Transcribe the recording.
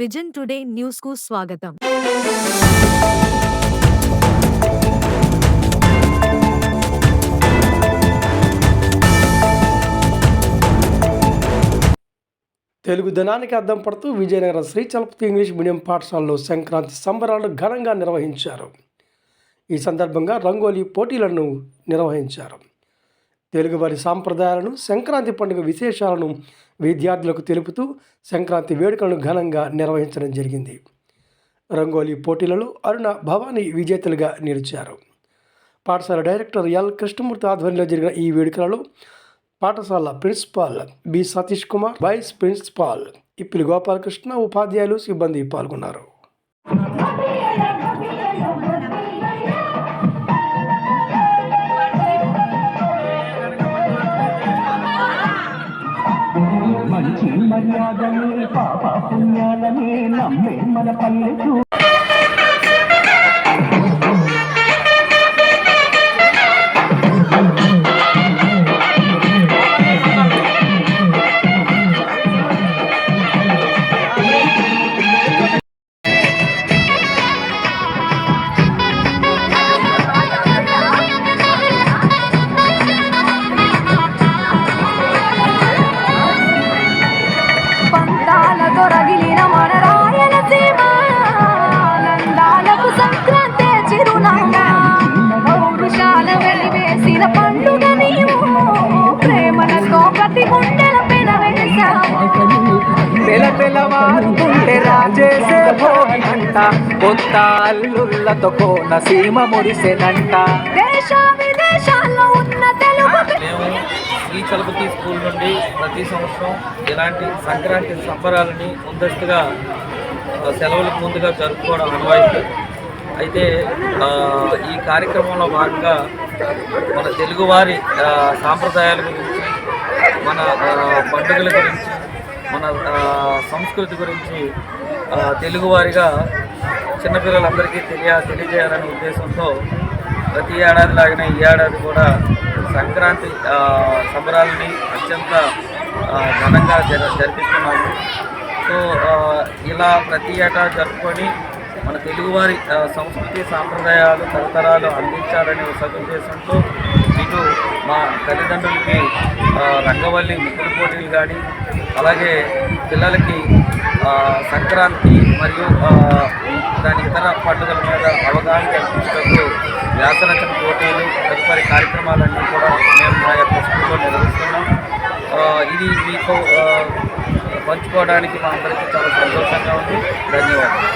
Vision today న్యూస్కు స్వాగతం. తెలుగు ధనానికి అద్దం పడుతూ విజయనగరం శ్రీ చలపతి ఇంగ్లీష్ మీడియం పాఠశాలలో సంక్రాంతి సంబరాలు ఘనంగా నిర్వహించారు. ఈ సందర్భంగా రంగోలీ పోటీలను నిర్వహించారు. తెలుగువారి సాంప్రదాయాలను సంక్రాంతి పండుగ విశేషాలను విద్యార్థులకు తెలుపుతూ సంక్రాంతి వేడుకలను ఘనంగా నిర్వహించడం జరిగింది. రంగోలీ పోటీలలో అరుణ భవానీ విజేతలుగా నిలిచారు. పాఠశాల డైరెక్టర్ ఎల్. కృష్ణమూర్తి ఆధ్వర్యంలో జరిగిన ఈ వేడుకలలో పాఠశాల principal B. Satish Kumar vice principal Ippili Gopalakrishna ఉపాధ్యాయులు సిబ్బంది పాల్గొన్నారు. మర్యాదలే పాప పుణ్యాలనే నమ్మే మన పల్లెటూరు పెల పెలవారుతుంటే రాజేసే భోగినంట కొత్త అల్లుళ్ళతో కోన సీమ మురిసెనంట. శ్రీ చలపతి స్కూల్ నుండి ప్రతి సంవత్సరం ఇలాంటి సంక్రాంతి సంబరాలని ముందస్తుగా సెలవులకు ముందుగా జరుపుకోవడం అనువాయితీ అయితే ఆ, ఈ కార్యక్రమంలో భాగంగా మన తెలుగువారి ఆ, సాంప్రదాయాల గురించి మన పండుగల గురించి మన సంస్కృతి గురించి తెలుగువారిగా చిన్నపిల్లలందరికీ తెలియ తెలియజేయాలనే ఉద్దేశంతో ప్రతి ఏడాది లాగానే ఈ ఏడాది కూడా సంక్రాంతి సంబరాలని అత్యంత ఘనంగా జర జరిపిస్తున్నాము. సో ఇలా ప్రతి ఏటా జరుపుకొని మన తెలుగువారి సంస్కృతి సాంప్రదాయాలు తరతరాలు అందించాలనే సదుద్దేశంతో ఇటు మా తల్లిదండ్రులకి రంగవల్లి ముగ్గురు పోటీలు కానీ అలాగే పిల్లలకి సంక్రాంతి మరియు దాని ఇతర పండుగల మీద అవగాహన కల్పించడంలో వ్యాసరచన పోటీలు తదుపరి కార్యక్రమాలన్నీ కూడా మేము మా యొక్క స్కూల్లో నిర్వహిస్తున్నాం. ఇది మీకు పంచుకోవడానికి మా అందరికీ చాలా సంతోషంగా ఉంది. ధన్యవాదాలు.